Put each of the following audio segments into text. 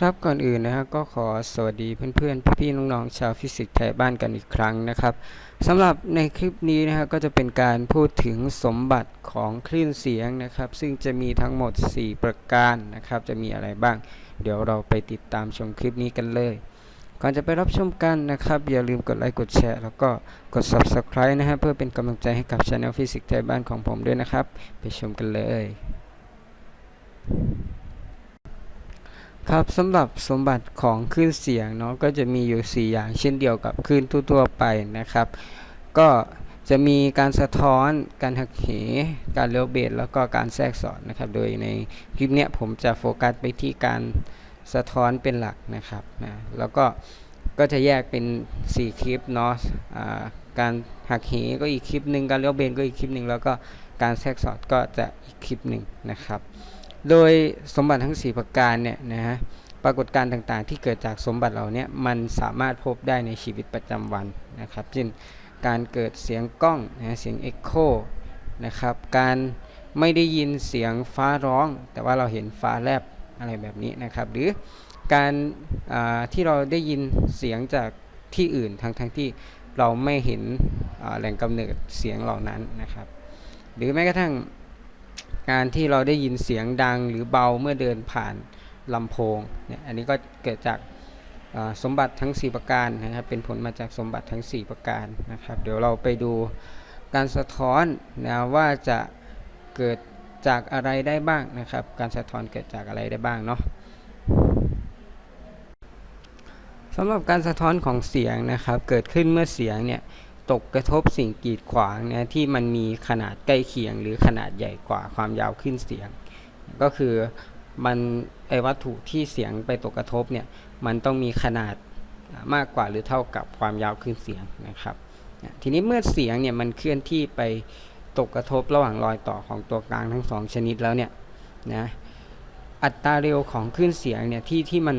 ครับก่อนอื่นนะครับก็ขอสวัสดีเพื่อนๆ พี่ๆน้องๆชาวฟิสิกส์ไทยบ้านกันอีกครั้งนะครับสำหรับในคลิปนี้นะครับก็จะเป็นการพูดถึงสมบัติของคลื่นเสียงนะครับ ซึ่งจะมีทั้งหมด 4 ประการนะครับ จะมีอะไรบ้าง เดี๋ยวเราไปติดตามชมคลิปนี้กันเลย ก่อนจะไปรับชมกันนะครับ อย่าลืมกดไลค์กดแชร์ แล้วก็กด Subscribe นะครับเพื่อเป็นกำลังใจให้กับช anel ฟิสิกส์ไทยบ้านของผมด้วยนะครับ ไปชมกันเลย ครับสำหรับสมบัติของคลื่นเสียงเนาะก็จะมีอยู่ 4 อย่างเช่นเดียวกับคลื่นทั่วๆไปนะครับ ก็จะมีการสะท้อน การหักเห การเลี้ยวเบสแล้วก็การแทรกสอดนะครับ โดยในคลิปเนี้ยผมจะโฟกัสไปที่การสะท้อนเป็นหลักนะครับนะแล้วก็ก็จะแยกเป็น 4 คลิปเนาะอ่าการหักเหก็อีกคลิปหนึ่งการเลี้ยวเบนก็อีกคลิปหนึ่งแล้วก็การแทรกสอดก็จะอีกคลิปหนึ่งนะครับ โดยสมบัติทั้ง 4 ประการเนี่ยนะฮะปรากฏการณ์ต่างๆ ที่เกิดจากสมบัติเหล่านี้มันสามารถพบได้ในชีวิตประจำวันนะครับเช่นการเกิดเสียงกล้องนะเสียงเอ็กโคนะครับการไม่ได้ยินเสียงฟ้าร้อง แต่ว่าเราเห็นฟ้าแลบอะไรแบบนี้นะครับหรือการที่เราได้ยินเสียงจากที่อื่นทั้งๆทที่เราไม่เห็นแหล่งกำเนิดเสียงเหล่านั้นนะครับ หรือแม้กระทั่ง การที่เราได้ยินเสียงดังหรือเบาเมื่อเดินผ่านลำโพงเนี่ยอันนี้ก็เกิดจากสมบัติทั้ง 4 ประการนะครับเป็นผลมาจากสมบัติทั้ง 4 ประการนะครับเดี๋ยวเราไปดูการสะท้อนนะว่าจะเกิดจากอะไรได้บ้างนะครับ การสะท้อนเกิดจากอะไรได้บ้างเนาะสำหรับการสะท้อนของเสียงนะครับ เกิดขึ้นเมื่อเสียงเนี่ย ตกกระทบสิ่งกีดขวางนะที่มันมีขนาดใกล้เคียง หรือขนาดใหญ่กว่าความยาวขึ้นเสียง ก็คือมันไอวัตถุที่เสียงไปตกกระทบเนี่ยมันต้องมีขนาดมากกว่าหรือเท่ากับความยาวขึ้นเสียงนะครับทีนี้เมื่อเสียงเนี่ยมันเคลื่อนที่ไปตกกระทบระหว่างรอยต่อของตัวกลางทั้งสองชนิดแล้วเนี่ยนะอัตราเร็วของคลื่นเสียงเนี่ยที่ที่มัน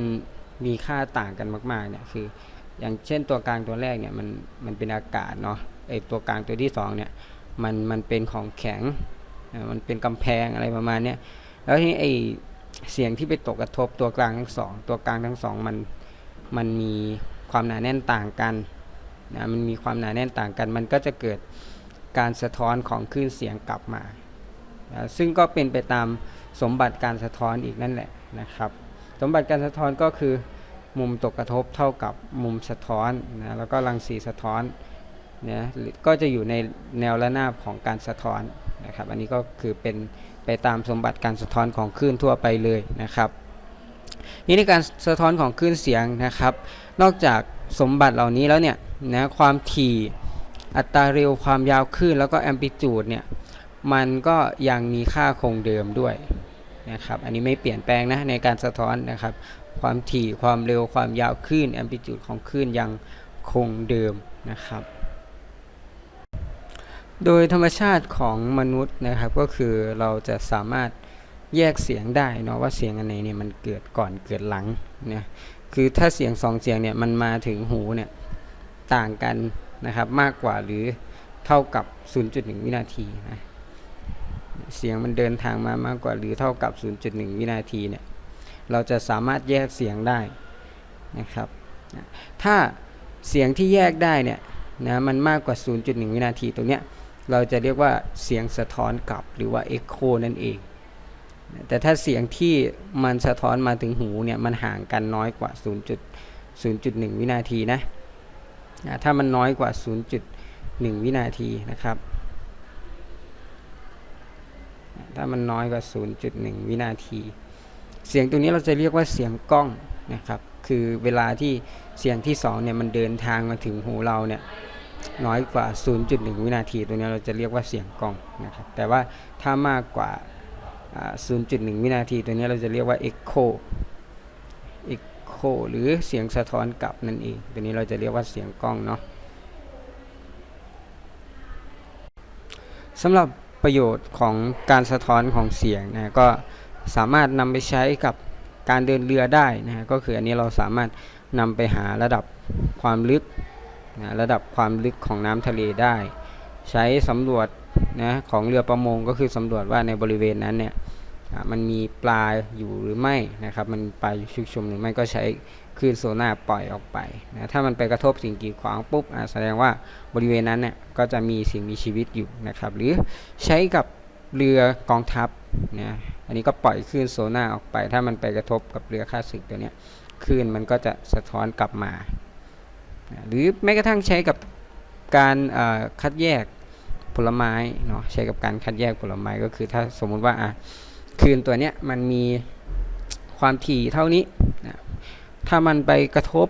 มีค่าต่างกันมากๆเนี่ยคือ อย่างเช่นตัวกลางตัวแรกเนี่ยมันมันเป็นอากาศเนาะไอตัวกลางตัวที่2เนี่ยมันมันเป็นของแข็งมันเป็นกำแพงอะไรประมาณเนี้ยแล้วที่ไอเสียงที่ไปตกกระทบตัวกลางทั้งสองตัวกลางทั้งสองมันมันมีความหนาแน่นต่างกันนะมันมีความหนาแน่นต่างกัน มันก็จะเกิดการสะท้อนของคลื่นเสียงกลับมานะซึ่งก็เป็นไปตามสมบัติการสะท้อนอีกนั่นแหละนะครับ สมบัติการสะท้อนก็คือ มุมตกกระทบเท่ากับมุมสะท้อนนะแล้วก็รังสีสะท้อนเนี่ยก็จะอยู่ในแนวระนาบของการสะท้อนนะครับ อันนี้ก็คือเป็นไปตามสมบัติการสะท้อนของคลื่นทั่วไปเลยนะครับนี่ในการสะท้อนของคลื่นเสียงนะครับ นอกจากสมบัติเหล่านี้แล้วเนี่ยนะความถี่อัตราเร็วความยาวคลื่นแล้วก็แอมพลิจูดเนี่ยมันก็ยังมีค่าคงเดิมด้วย นะครับ อันนี้ไม่เปลี่ยนแปลงนะในการสะท้อนนะครับ ความถี่ความเร็วความยาวคลื่นแอมพลิจูดของคลื่นยังคงเดิมนะครับ โดยธรรมชาติของมนุษย์นะครับก็คือเราจะสามารถแยกเสียงได้เนาะว่าเสียงอันไหนเนี่ยมันเกิดก่อนเกิดหลังเนี่ยคือถ้าเสียงสองเสียงเนี่ยมันมาถึงหูเนี่ยต่างกันนะครับมากกว่าหรือเท่ากับ 0.1 วินาทีนะ เสียงมันเดินทางมามากกว่าหรือเท่ากับ 0.1 วินาทีเนี่ยเราจะสามารถแยกเสียงได้นะครับถ้าเสียงที่แยกได้เนี่ยนะมันมากกว่า 0.1 วินาทีตรงเนี้ยเราจะเรียกว่าเสียงสะท้อนกลับหรือว่า echo นั่นเอง แต่ถ้าเสียงที่มันสะท้อนมาถึงหูเนี่ยมันห่างกันน้อยกว่า 0.0.1 วินาทีนะถ้ามันน้อยกว่า 0.1 วินาทีนะครับ ถ้ามันน้อยกว่า 0.1 วินาที เสียงตัวนี้เราจะเรียกว่าเสียงกล้องนะครับ คือเวลาที่เสียงที่2เนี่ยมันเดินทางมาถึงหูเราเนี่ยน้อยกว่า 0.1 วินาที ตัวนี้เราจะเรียกว่าเสียงกล้องนะครับ แต่ว่าถ้ามากกว่า 0.1 วินาที ตัวนี้เราจะเรียกว่า echo echo หรือเสียงสะท้อนกลับนั่นเอง ตัวนี้เราจะเรียกว่าเสียงกล้องเนาะสำหรับ ประโยชน์ของการสะท้อนของเสียงนะก็สามารถนำไปใช้กับการเดินเรือได้นะก็คืออันนี้เราสามารถนำไปหาระดับความลึกนะระดับความลึกของน้ำทะเลได้ ใช้สำรวจนะของเรือประมงก็คือสำรวจว่าในบริเวณนั้นเนี่ย มันมีปลาอยู่หรือไม่นะครับ มันปลาอยู่ชุกชุมหรือไม่ก็ใช้คลื่นโซน่าปล่อยออกไปนะถ้ามันไปกระทบสิ่งกีดขวางปุ๊บแสดงว่าบริเวณนั้นเนี่ยก็จะมีสิ่งมีชีวิตอยู่นะครับ หรือใช้กับเรือกองทัพนะอันนี้ก็ปล่อยคลื่นโซน่าออกไป ถ้ามันไปกระทบกับเรือข้าศึกตัวเนี้ยคลื่นมันก็จะสะท้อนกลับมา หรือแม้กระทั่งใช้กับการคัดแยกผลไม้เนาะใช้กับการคัดแยกผลไม้ก็คือถ้าสมมุติว่าอะ คลื่นตัวเนี้ยมันมีความถี่เท่านี้นะถ้ามันไปกระทบ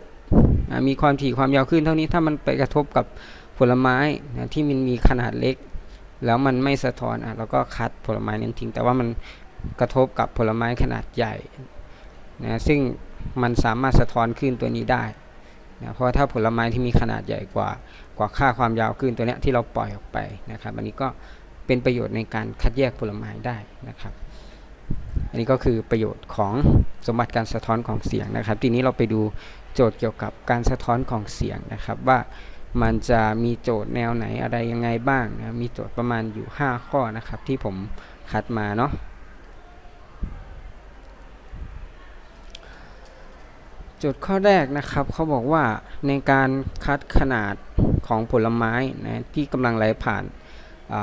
อะมีความถี่ความยาวคลื่นเท่านี้ ถ้ามันไปกระทบกับผลไม้นะที่มันมีขนาดเล็ก แล้วมันไม่สะท้อนอะเราก็คัดผลไม้นั้นทิ้ง แต่ว่ามันกระทบกับผลไม้ขนาดใหญ่นะซึ่งมันสามารถสะท้อนคลื่นตัวนี้ได้นะเพราะถ้าผลไม้ที่มีขนาดใหญ่กว่ากว่าค่าความยาวคลื่นตัวเนี้ยที่เราปล่อยออกไปนะครับ อันนี้ก็เป็นประโยชน์ในการคัดแยกผลไม้ได้นะครับ อันนี้ก็คือประโยชน์ของสมบัติการสะท้อนของเสียงนะครับ ทีนี้เราไปดูโจทย์เกี่ยวกับการสะท้อนของเสียงนะครับ ว่ามันจะมีโจทย์แนวไหนอะไรยังไงบ้างนะมีโจทย์ประมาณอยู่ 5 ข้อนะครับที่ผมคัดมาเนาะโจทย์ข้อแรกนะครับเขาบอกว่าในการคัดขนาดของผลไม้นะที่กำลังไหลผ่าน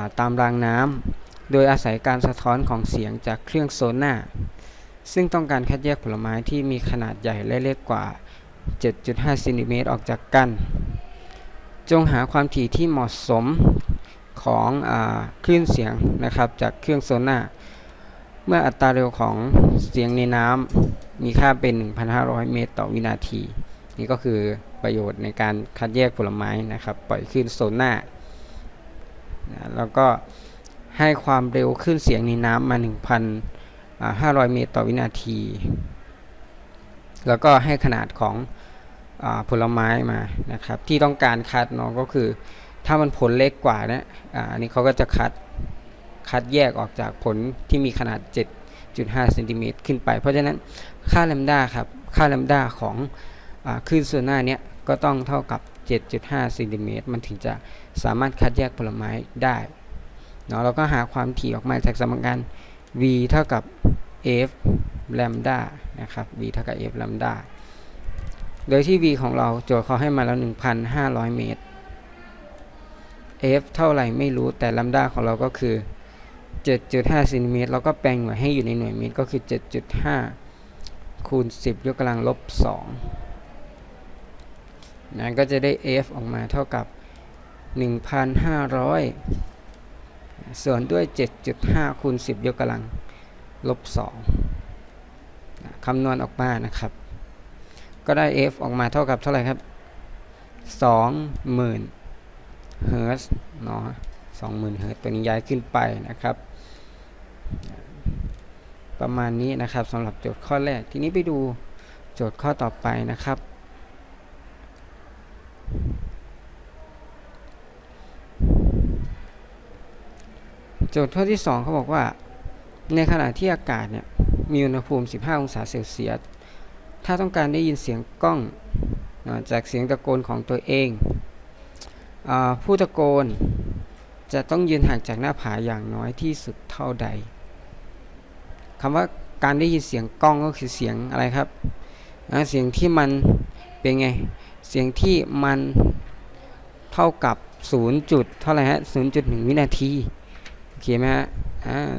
าตามรางน้ำ โดยอาศัยการสะท้อนของเสียงจากเครื่องโซน่าซึ่งต้องการคัดแยกผลไม้ที่มีขนาดใหญ่และเล็กกว่า 7.5เซนติเมตรออกจากกัน จงหาความถี่ที่เหมาะสมของอคลื่นเสียงนะครับจากเครื่องโซน่าเมื่ออัตราเร็วของเสียงในน้ำมีค่าเป็น 1,500 เมตรต่อวินาที นี่ก็คือประโยชน์ในการคัดแยกผลไม้นะครับ ปล่อยคลื่นโซน่านะแล้วก็ ให้ความเร็วคลื่นเสียงในน้ำมา 1,500 เมตรต่อวินาที แล้วก็ให้ขนาดของอผลไม้มานะครับ ที่ต้องการคัดเนาะก็คือถ้ามันผลเล็กกว่านะอ่าอันนี้เขาก็จะคัดคัดแยกออกจากผลที่มีขนาด 7.5เซนติเมตรขึ้นไป เพราะฉะนั้นค่าแลมด้าครับ ค่าแลมด้าของอคลื่นโซน่าเนี้ยก็ต้องเท่ากับ 7.5เซนติเมตรมันถึงจะสามารถคัดแยกผลไม้ได้ เนาะเราก็หาความถี่ออกมาจากสมการ v เท่ากับ f แลมดานะครับ v เท่ากับ f แลมดาโดยที่ v ของเราโจทย์เขาให้มาแล้ว 1,500 เมตร f เท่าไหร่ไม่รู้แต่ลัมดาของเราก็คือ 7.5เซนติเมตรเราก็แปลงหน่วยให้อยู่ในหน่วยเมตรก็คือ 7.5 คูณ 10 ยกกำลังลบ 2 นั้นก็จะได้ f ออกมาเท่ากับ 1,500 ส่วนด้วย 7.5คูณ10 ยกกำลังลบ2คำนวณออกมานะครับ ก็ได้ f ออกมาเท่ากับเท่าไหร่ครับ 20,000เฮิร์ตซ์เนาะ20,000เฮิร์ตซ์ตัวนี้ย้ายขึ้นไปนะครับ ประมาณนี้นะครับสำหรับโจทย์ข้อแรก ทีนี้ไปดูโจทย์ข้อต่อไปนะครับ โจทย์ข้อที่ 2เขาบอกว่า ในขณะที่อากาศเนี่ยมีอุณหภูมิ 15 องศาเซลเซียส ถ้าต้องการได้ยินเสียงกล้องนะจากเสียงตะโกนของตัวเองอผู้ตะโกนจะต้องยืนห่างจากหน้าผาอย่างน้อยที่สุดเท่าใดคำว่าการได้ยินเสียงกล้องก็คือเสียงอะไรครับนะเสียงที่มันเป็นไง เสียงที่มันเท่ากับ 0 จุดเท่าไหร่ฮะ0.1 วินาที เคไหมฮะ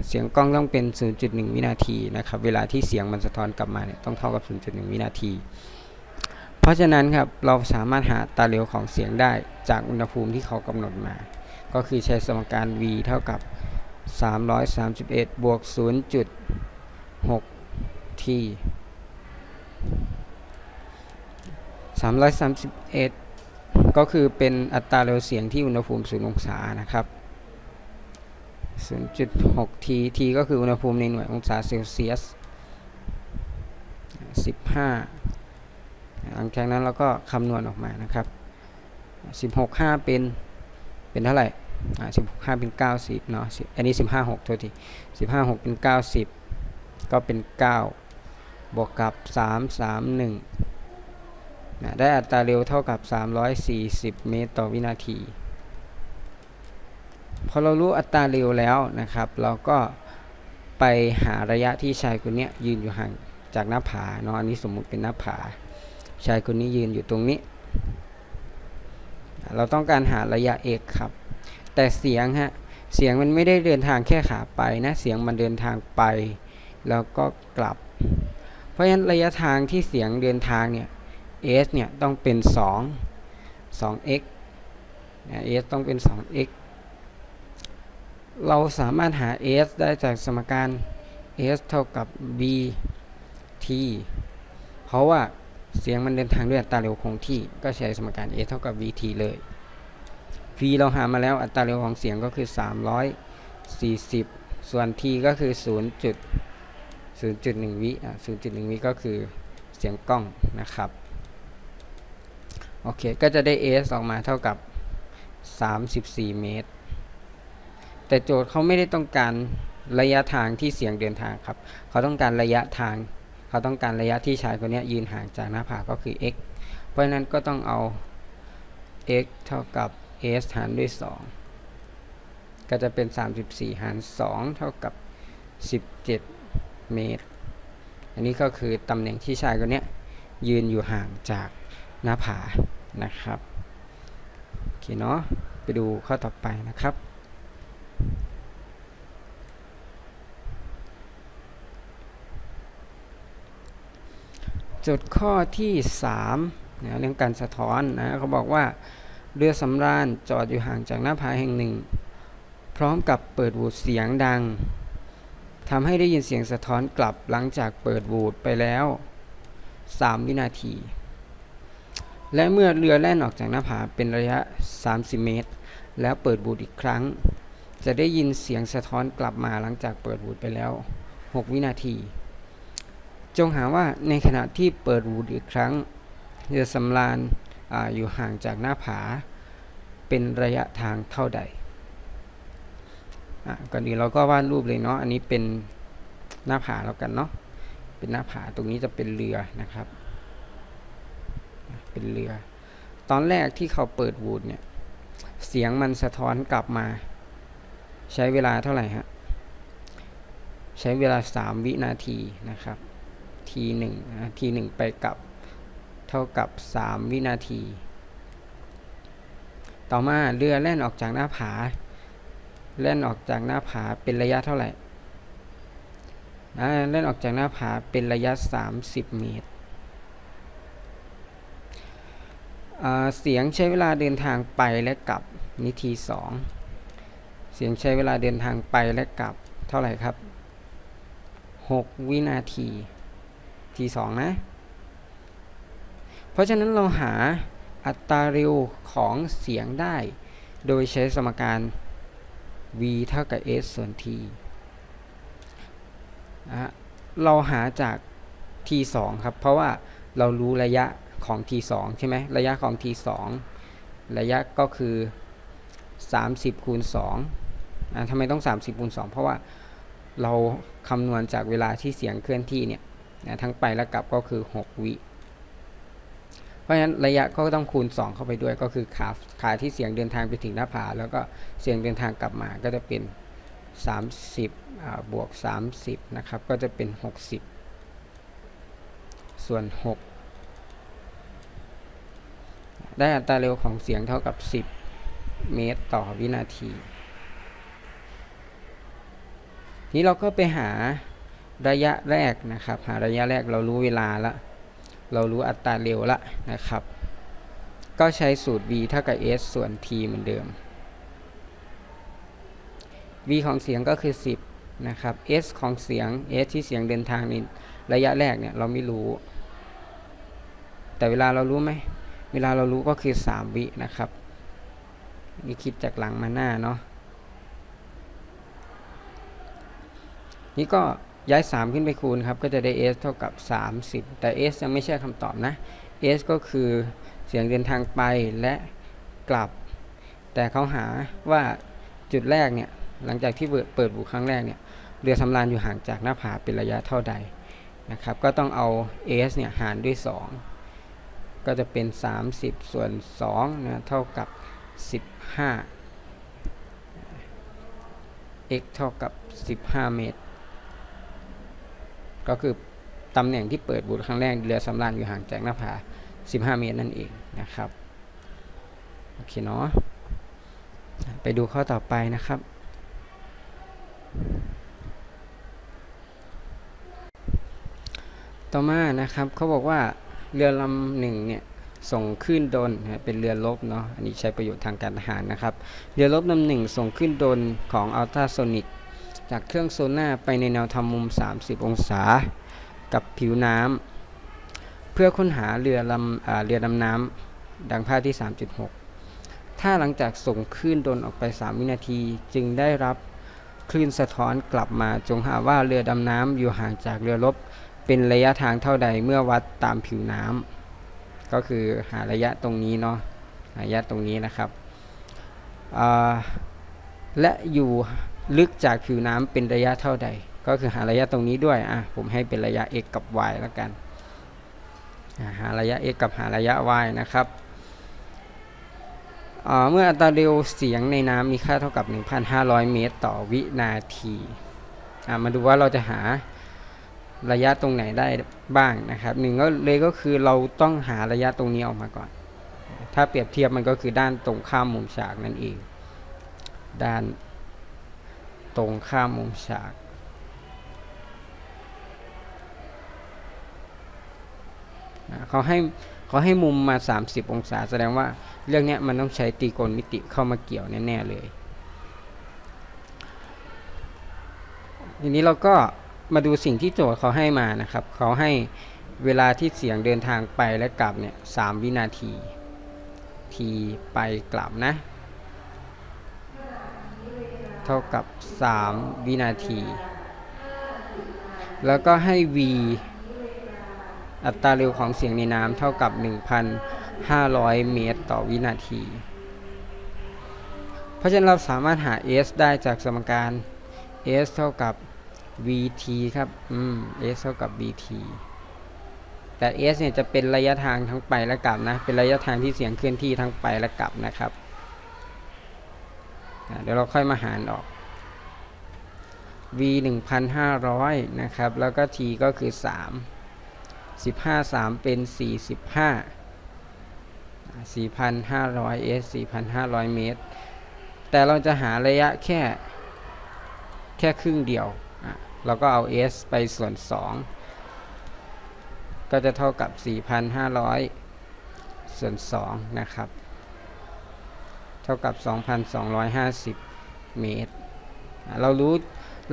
เสียงกล้องต้องเป็น 0.1 วินาทีนะครับ เวลาที่เสียงมันสะท้อนกลับมาเนี่ยต้องเท่ากับ 0.1 วินาที เพราะฉะนั้นครับเราสามารถหาอัตราเร็วของเสียงได้จากอุณหภูมิที่เขากำหนดมา ก็คือใช้สมการ v เท่ากับ 331 บวก 0.6 t 331 ก็คือเป็นอัตราเร็วเสียงที่อุณหภูมิ 0 องศานะครับ 0.6 t t ก็คืออุณหภูมิในหน่วยองศาเซลเซียส 15 หลังจากนั้นเราก็คำนวณออกมานะครับ 16 5 เป็น เป็นเท่าไหร่16 5 เป็น 90 เนาะ อันนี้ 15 6 โทษที 15 6 เป็น 90 ก็เป็น 9 บวกกับ 3 3 1นะได้อัตราเร็วเท่ากับ 340 เมตรต่อวินาที พอเรารู้อัตราเร็วแล้วนะครับ เราก็ไปหาระยะที่ชายคนนี้ยยืนอยู่ห่างจากหน้าผาเนาะอันนี้สมมุติเป็นหน้าผา ชายคนนี้ยืนอยู่ตรงนี้ เราต้องการหาระยะ x ครับ แต่เสียงฮะเสียงมันไม่ได้เดินทางแค่ขาไปนะเสียงมันเดินทางไป แล้วก็กลับ เพราะฉะนั้นระยะทางที่เสียงเดินทางเนี่ย s เนี่ยต้องเป็น 2 2x นะ s ต้องเป็น 2x เราสามารถหา s ได้จากสมการ s เท่ากับ b t เพราะว่าเสียงมันเดินทางด้วยอัตราเร็วคงที่ ก็ใช้สมการ s เท่ากับ vt เลย v เราหามาแล้วอัตราเร็วของเสียงก็คือ 340 ส่วน t ก็คือ 0. 0.1 วิอะ0.1 วิก็คือเสียงกล้องนะครับ โอเค ก็จะได้ s ออกมาเท่ากับ 34 เมตร แต่โจทย์เขาไม่ได้ต้องการระยะทางที่เสียงเดินทางครับ เขาต้องการระยะทาง เขาต้องการระยะที่ชายคนนี้ยืนห่างจากหน้าผาก็คือ x เพราะฉะนั้นก็ต้องเอา x เท่ากับ s หารด้วย 2 ก็จะเป็น 34 หาร 2 เท่ากับ 17 เมตร อันนี้ก็คือตำแหน่งที่ชายคนนี้ยืนอยู่ห่างจากหน้าผานะครับ โอเคเนาะ ไปดูข้อต่อไปนะครับ จทย์ข้อที่3นะเรื่องการสะท้อนนะเขาบอกว่าเรือสำราญจอดอยู่ห่างจากหน้าผาแห่งหนึ่ง พร้อมกับเปิดวูดเสียงดังทำให้ได้ยินเสียงสะท้อนกลับหลังจากเปิดวูดไปแล้ว 3 วินาที และเมื่อเรือแล่นออกจากหน้าผาเป็นระยะ 30 เมตร แล้วเปิดบูดอีกครั้ง จะได้ยินเสียงสะท้อนกลับมาหลังจากเปิดบูดไปแล้ว 6 วินาที จงหาว่าในขณะที่เปิดวูดอีกครั้งเรือสำราญออยู่ห่างจากหน้าผา เป็นระยะทางเท่าใดก่อนอื่นเราก็วาดรูปเลยเนาะอันนี้เป็นหน้าผาแล้วกันเนาะเป็นหน้าผาตรงนี้จะเป็นเรือนะครับ เป็นเรือ ตอนแรกที่เขาเปิดวูดเนี่ยเสียงมันสะท้อนกลับมา ใช้เวลาเท่าไหร่ฮะใช้เวลา 3 วินาทีนะครับ ทีหนึ่งทีหนึ่งไปกับ เท่ากับ 3 วินาที ต่อมาเรือแล่นออกจากหน้าผา แล่นออกจากหน้าผาเป็นระยะเท่าไหร่นะเล่นออกจากหน้าผาเป็นระยะ 30 เมตร เสียงใช้เวลาเดินทางไปและกลับนิที 2 เสียงใช้เวลาเดินทางไปและกลับเท่าไหร่ครับ 6 วินาที ที2นะ เพราะฉะนั้นเราหาอัตราเร็วของเสียงได้ โดยใช้สมการ v เท่ากับ s ส่วน t เราหาจาก t 2 ครับ เพราะว่าเรารู้ระยะของ t 2 ใช่ไหมระยะของ t 2 ระยะก็คือ 30คูณ2อ่าทำไมต้อง 30คูณ2เพราะว่าเราคำนวณจากเวลาที่เสียงเคลื่อนที่เนี่ย นะทั้งไปและกลับก็คือ 6 วิ เพราะฉะนั้นระยะก็ต้องคูณ 2 เข้าไปด้วยก็คือขาขาที่เสียงเดินทางไปถึงหน้าผา แล้วก็เสียงเดินทางกลับมาก็จะเป็น 30บวก 30 นะครับ ก็จะเป็น 60 ส่วน 6 ได้อัตราเร็วของเสียงเท่ากับ 10 เมตรต่อวินาที นี้เราก็ไปหา ระยะแรกนะครับหาระยะแรกเรารู้เวลาละ เรารู้อัตราเร็วละนะครับ ก็ใช้สูตร v เท่ากับ s ส่วน t เหมือนเดิม v ของเสียงก็คือ 10 นะครับ s ของเสียง s ที่เสียงเดินทางในระยะแรกเนี่ยเราไม่รู้ แต่เวลาเรารู้ไหม เวลาเรารู้ก็คือ 3 วินะครับ นี่คิดจากหลังมาหน้าเนาะ นี่ก็ ย้าย 3 ขึ้นไปคูณครับก็จะได้ s เท่ากับ 30 แต่ s ยังไม่ใช่คำตอบนะ s ก็คือเสียงเดินทางไปและกลับ แต่เขาหาว่าจุดแรกเนี่ยหลังจากที่เปิดบูครั้งแรกเนี่ยเรือสำราญอยู่ห่างจากหน้าผาเป็นระยะเท่าใดนะครับก็ต้องเอา s เนี่ยหารด้วย 2 ก็จะเป็น 30 ส่วน2นะเท่ากับ 15 x เท่ากับ 15 เมตร ก็คือตำแหน่งที่เปิดบูธครั้งแรกเรือสำราญอยู่ห่างจากหน้าผา 15 เมตรนั่นเองนะครับ โอเคเนาะ ไปดูข้อต่อไปนะครับ ต่อมานะครับเขาบอกว่าเรือลำหนึ่งเนี่ยส่งขึ้นดนเป็นเรือรบเนาะ อันนี้ใช้ประโยชน์ทางการทหารนะครับ เรือรบลำหนึ่งส่งขึ้นดนของอัลตราโซนิก จากเครื่องโซน่าไปในแนวทำมุม 30 องศา กับผิวน้ำเพื่อค้นหาเรือลำเรือดำน้ำดังภาพที่ 3.6 ถ้าหลังจากส่งคลื่นดนออกไป 3 วินาทีจึงได้รับคลื่นสะท้อนกลับมาจงหาว่าเรือดำน้ำอยู่ห่างจากเรือรบเป็นระยะทางเท่าใดเมื่อวัดตามผิวน้ำก็คือหาระยะตรงนี้เนาะระยะตรงนี้นะครับและอยู่ ลึกจากผิวน้ำเป็นระยะเท่าใด ก็คือหาระยะตรงนี้ด้วยอะผมให้เป็นระยะ x กับ y แล้วกัน หาระยะ x กับหาระยะ y นะครับอ่าเมื่ออัตราเร็วเสียงในน้ำมีค่าเท่ากับ 1,500 เมตร ต่อวินาทีอะมาดูว่าเราจะหาระยะตรงไหนได้บ้างนะครับหนึ่งก็เลยก็คือเราต้องหาระยะตรงนี้ออกมาก่อน ถ้าเปรียบเทียบมันก็คือด้านตรงข้ามมุมฉากนั่นเอง ด้าน ตรงข้ามมุมฉากอะเขาให้เขาให้มุมมา 30 องศา แสดงว่าเรื่องนี้มันต้องใช้ตรีโกณมิติเข้ามาเกี่ยวแน่ๆเลยทีนี้เราก็มาดูสิ่งที่โจทย์เขาให้มานะครับ เขาให้เวลาที่เสียงเดินทางไปและกลับเนี่ยสามวินาที ทีไปกลับนะ เท่ากับ 3 วินาที แล้วก็ให้ v อัตราเร็วของเสียงในน้ำเท่ากับ 1,500 เมตรต่อวินาที เพราะฉะนั้นเราสามารถหา s ได้จากสมการ s เท่ากับ vt ครับ อืม s เท่ากับ vt แต่ s เนี่ยจะเป็นระยะทางทั้งไปและกลับนะ เป็นระยะทางที่เสียงเคลื่อนที่ทั้งไปและกลับนะครับ เดี๋ยวเราค่อยมาหารออก v 1,500 นะครับ แล้วก็ t ก็คือ 3 15 3 เป็น 45 4,500 s 4,500 เมตร แต่เราจะหาระยะแค่ แค่ครึ่งเดียว เราก็เอา s ไปส่วน 2 ก็จะเท่ากับ 4,500 ส่วน 2 นะครับ เท่ากับ 2,250 เมตร เรารู้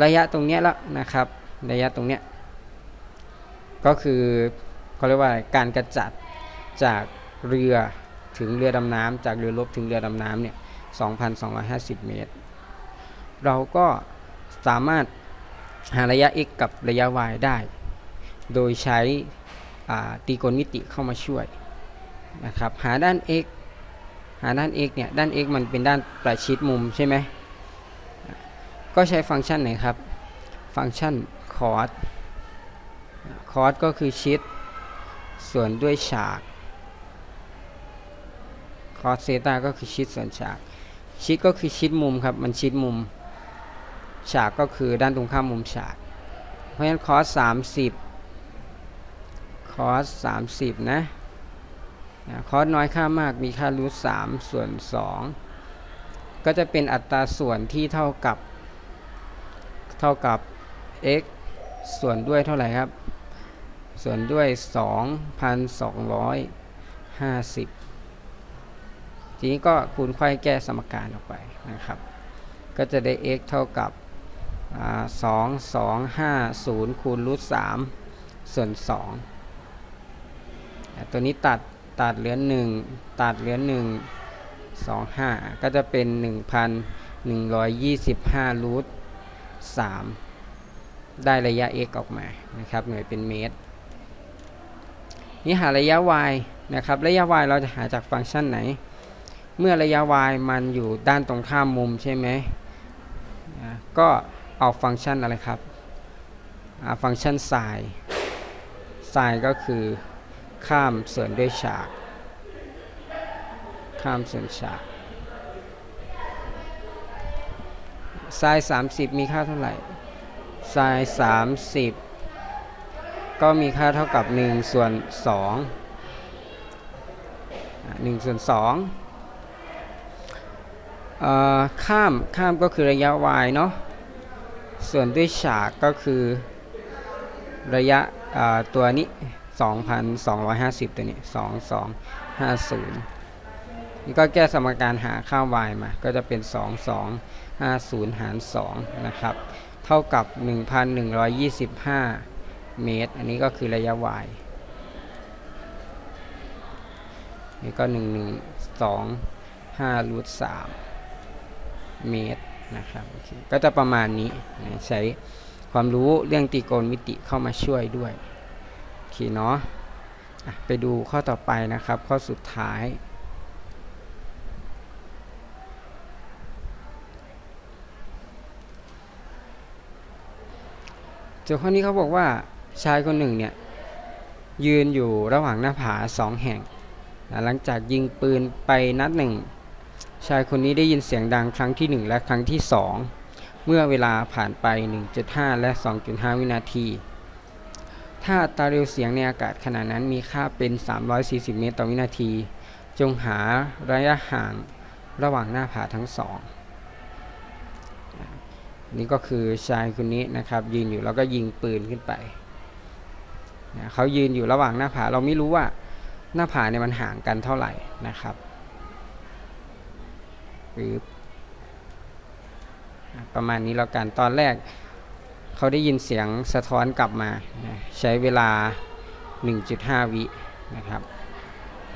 ระยะตรงเนี้ยแล้วนะครับ ระยะตรงเนี้ยก็คือเขาเรียกว่าการกระจัดจากเรือถึงเรือดำน้ำจากเรือรบถึงเรือดำน้ำเนี่ย 2,250 เมตร เราก็สามารถหาระยะ x กับระยะ y ได้ โดยใช้ตรีโกณมิติเข้ามาช่วยนะครับ หาด้าน x หาด้าน x เนี่ย ด้าน x มันเป็นด้านประชิดมุมใช่ไหม ก็ใช้ฟังก์ชันไหนครับ ฟังก์ชัน cos cos ก็คือชิด ส่วนด้วยฉาก cos เซตาก็คือชิดส่วนฉาก ชิดก็คือชิดมุมครับ มันชิดมุม ฉากก็คือด้านตรงข้ามมุมฉาก เพราะฉะนั้น cos 30 cos 30 นะ คอสน้อยค่ามากมีค่ารูท3ส่วน2ก็จะเป็นอัตราส่วนที่เท่ากับ เท่ากับ x ส่วนด้วยเท่าไหร่ครับ ส่วนด้วย 2,250 ทีนี้ก็คูณไขว้แก้สมการออกไปนะครับ ก็จะได้ x เท่ากับสองสองห้าศูนย์คูณรูทสามส่วนสองตัวนี้ตัด ตัดเหลือหนึ่งตัดเหลือหนึ่งสองห้าก็จะเป็นหนึ่งพันหนึ่งร้อยยี่สิบห้ารูทสามได้ระยะ x ออกมานะครับหน่วยเป็นเมตร นี่หาระยะ y นะครับ ระยะ y เราจะหาจากฟังก์ชันไหน เมื่อระยะ y มันอยู่ด้านตรงข้ามมุมใช่ไหมอ่าก็เอาฟังก์ชันอะไรครับอ่าฟังก์ชัน sin sin ก็คือ ข้ามส่วนด้วยฉาก ข้ามส่วนฉาก sin 30 มีค่าเท่าไหร่ sin 30 ก็มีค่าเท่ากับ 1 ส่วน2อะ1ส่วน2เอ่อข้ามข้ามก็คือระยะ y เนาะส่วนด้วยฉากก็คือระยะตัวนี้ 2,250 ตัวนี้ 2250 นี่ก็แก้สมการหาค่า y มา ก็จะเป็น 2250 หาร 2 นะครับ เท่ากับ 1,125 เมตร อันนี้ก็คือระยะ y นี่ก็ 1125รูท3เมตรนะครับก็จะประมาณนี้ใช้ความรู้เรื่องตรีโกณมิติเข้ามาช่วยด้วย เคเนาะไปดูข้อต่อไปนะครับ ข้อสุดท้าย โจทย์ข้อนี้เขาบอกว่าชายคนหนึ่งเนี่ยยืนอยู่ระหว่างหน้าผาสองแห่ง หลังจากยิงปืนไปนัดหนึ่ง ชายคนนี้ได้ยินเสียงดังครั้งที่ 1 และครั้งที่ 2 เมื่อเวลาผ่านไป 1.5 และ 2.5 วินาที ถ้าอัตราเร็วเสียงในอากาศขณะนั้นมีค่าเป็น 340 เมตรต่อวินาที จงหาระยะห่างระหว่างหน้าผาทั้งสองนี่ก็คือชายคนนี้นะครับยืนอยู่แล้วก็ยิงปืนขึ้นไปนะเขายืนอยู่ระหว่างหน้าผาเราไม่รู้ว่าหน้าผาเนี่ยมันห่างกันเท่าไหร่นะครับหรือประมาณนี้แล้วกันตอนแรก เขาได้ยินเสียงสะท้อนกลับมา ใช้เวลา 1.5 วินะครับ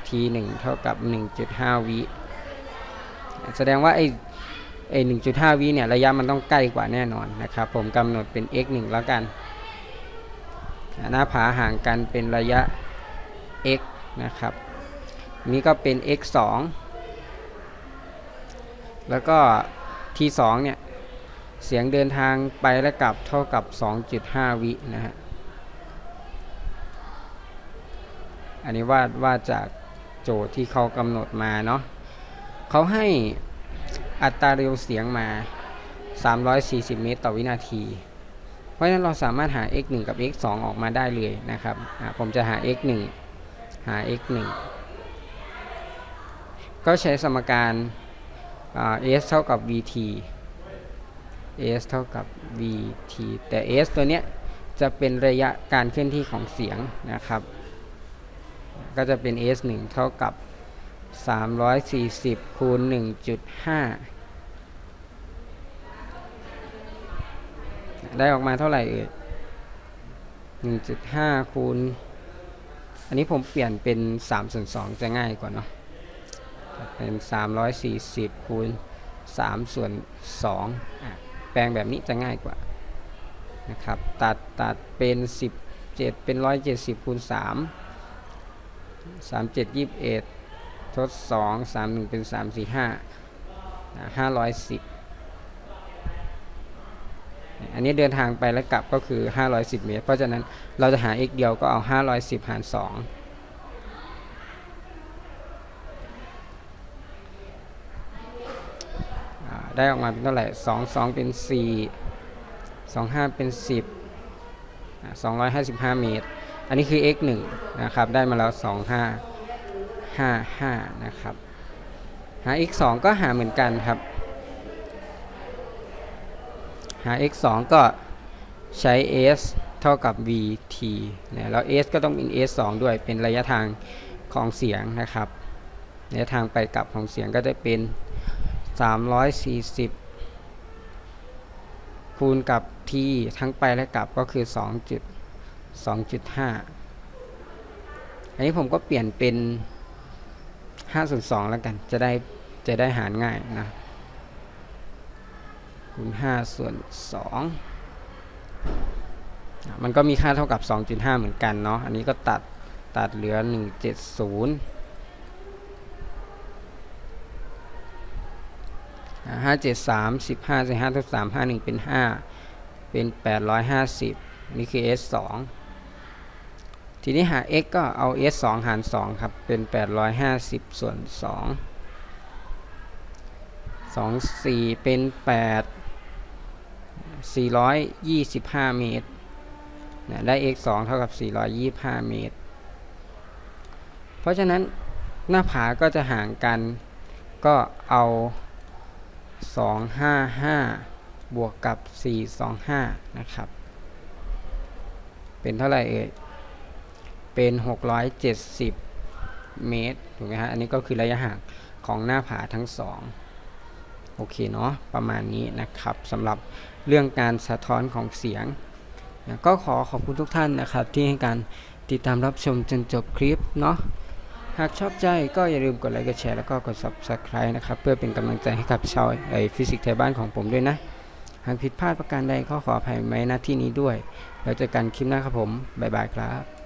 ที1เท่ากับ 1.5 วิแสดงว่าไอ้ไอ้1.5 วิเนี่ยระยะมันต้องใกล้กว่าแน่นอนนะครับ ผมกำหนดเป็น x 1แล้วกัน หน้าผาห่างกันเป็นระยะ x นะครับ นี้ก็เป็น x 2แล้วก็ที2เนี่ย เสียงเดินทางไปและกลับเท่ากับ 2.5 วินะฮะ อันนี้วาดวาดจากโจทย์ที่เขากำหนดมาเนาะเขาให้อัตราเร็วเสียงมา 340 เมตรต่อวินาที เพราะฉะนั้นเราสามารถหา x 1 กับ x 2 ออกมาได้เลยนะครับ ผมจะหา x 1หา x 1ก็ใช้สมการ s เท่ากับ vt s เท่ากับ vt แต่ s ตัวเนี้ยจะเป็นระยะการเคลื่อนที่ของเสียงนะครับ ก็จะเป็น s 1 เท่ากับ 340 คูณ 1.5 ได้ออกมาเท่าไหร่เอ่ย1.5 คูณ อันนี้ผมเปลี่ยนเป็น3ส่วน2จะง่ายกว่าเนาะเป็น 340 คูณ3ส่วน2อะแป ลงแบบนี้จะง่ายกว่านะครับตัดตัดเป็น 17 เป็น 170คูณ3 37 21 ทด 2 31 เป็น 3 4 5 510 อันนี้เดินทางไปและกลับก็คือ 510 เมตร เพราะฉะนั้นเราจะหา x เดียวก็เอา 510 หาร 2 อ่า ได้ออกมาเป็นเท่าไหร่2 2เป็น4 2 5เป็น10อ่า255เมตร อันนี้คือ x 1นะครับ ได้มาแล้ว2 5 5 5นะครับ หา x 2ก็หาเหมือนกันครับ หา x 2ก็ใช้ s เท่ากับ vt นะแล้ว s ก็ต้องเป็น s 2 ด้วยเป็นระยะทางของเสียงนะครับ ระยะทางไปกลับของเสียงก็จะเป็น 340 คูณกับ t ทั้งไปและกลับก็คือ 2.2.5 อันนี้ผมก็เปลี่ยนเป็น5ส่วน2แล้วกัน จะได้จะได้หารง่ายนะ คูณ 5 ส่วน 2 มันก็มีค่าเท่ากับ 2.5 เหมือนกันเนาะ อันนี้ก็ตัดตัดเหลือ 170 ห้าเจ็ดสามสิบห้าสิบห้าทดสามห้าหนึ่งเป็นห้าเป็นแปดร้อยห้าสิบนี่คือ s สองทีนี้หา x ก็เอา s สองหารสองครับ เป็นแปดร้อยห้าสิบส่วนสองสองสี่เป็นแปดสี่ร้อยยี่สิบห้าเมตรนะได้ x 2 เท่ากับ 425 เมตร เพราะฉะนั้นหน้าผาก็จะห่างกันก็เอา 255 บวกกับ 425 นะครับ เป็นเท่าไหร่เอ่ย เป็น 670 เมตร ถูกไหมฮะ อันนี้ก็คือระยะห่างของหน้าผาทั้งสองโอเคเนาะ ประมาณนี้นะครับสำหรับเรื่องการสะท้อนของเสียงนะก็ขอขอบคุณทุกท่านนะครับที่ให้การติดตามรับชมจนจบคลิปเนาะ หากชอบใจก็อย่าลืมกดไลค์กดแชร์แล้วก็กด subscribe นะครับ เพื่อเป็นกำลังใจให้กับชาวไอฟิสิกส์ไทยบ้านของผมด้วยนะ หากผิดพลาดประการใดก็ขออภัยไว้ณที่นี้ด้วย แล้วเจอกันคลิปหน้าครับผม บ๊ายบายครับ